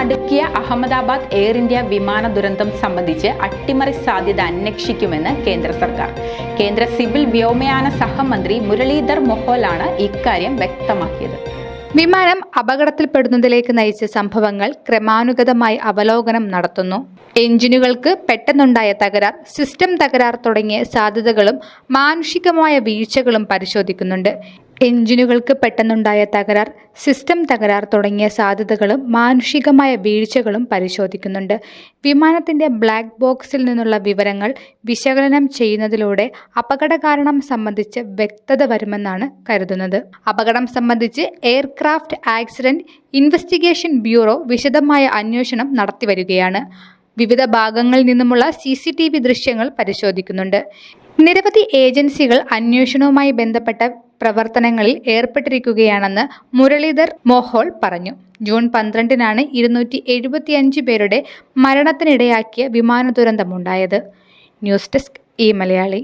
Ahmedabad air India വിമാന ദുരന്തം സംബന്ധിച്ച് അട്ടിമറി സാധ്യത അന്വേഷിക്കുമെന്ന് കേന്ദ്ര സർക്കാർ. കേന്ദ്ര സിവിൽ വ്യോമയാന സഹമന്ത്രി മുരളീധർ മൊഹോലാണ് ഇക്കാര്യം വ്യക്തമാക്കിയത്. വിമാനം അപകടത്തിൽപ്പെടുന്നതിലേക്ക് നയിച്ച സംഭവങ്ങൾ ക്രമാനുഗതമായി അവലോകനം നടത്തുന്നു. എഞ്ചിനുകൾക്ക് പെട്ടെന്നുണ്ടായ തകരാർ സിസ്റ്റം തകരാർ തുടങ്ങിയ സാധ്യതകളും മാനുഷികമായ വീഴ്ചകളും പരിശോധിക്കുന്നുണ്ട്. എഞ്ചിനുകൾക്ക് പെട്ടെന്നുണ്ടായ തകരാർ സിസ്റ്റം തകരാർ തുടങ്ങിയ സാധ്യതകളും മാനുഷികമായ വീഴ്ചകളും പരിശോധിക്കുന്നുണ്ട്. വിമാനത്തിന്റെ ബ്ലാക്ക് ബോക്സിൽ നിന്നുള്ള വിവരങ്ങൾ വിശകലനം ചെയ്യുന്നതിലൂടെ അപകട കാരണം സംബന്ധിച്ച് വ്യക്തത വരുമെന്നാണ് കരുതുന്നത്. അപകടം സംബന്ധിച്ച് എയർക്രാഫ്റ്റ് ആക്സിഡന്റ് ഇൻവെസ്റ്റിഗേഷൻ ബ്യൂറോ വിശദമായ അന്വേഷണം നടത്തിവരികയാണ്. വിവിധ ഭാഗങ്ങളിൽ നിന്നുമുള്ള സി സി ടി വി ദൃശ്യങ്ങൾ പരിശോധിക്കുന്നുണ്ട്. നിരവധി ഏജൻസികൾ അന്വേഷണവുമായി ബന്ധപ്പെട്ട പ്രവർത്തനങ്ങളിൽ ഏർപ്പെട്ടിരിക്കുകയാണെന്ന് മുരളീധർ മോഹോൾ പറഞ്ഞു. ജൂൺ പന്ത്രണ്ടിനാണ് ഇരുന്നൂറ്റി എഴുപത്തിയഞ്ച് പേരുടെ മരണത്തിനിടയാക്കിയ വിമാന ദുരന്തമുണ്ടായത് ന്യൂസ് ഡെസ്ക് ഈ മലയാളി.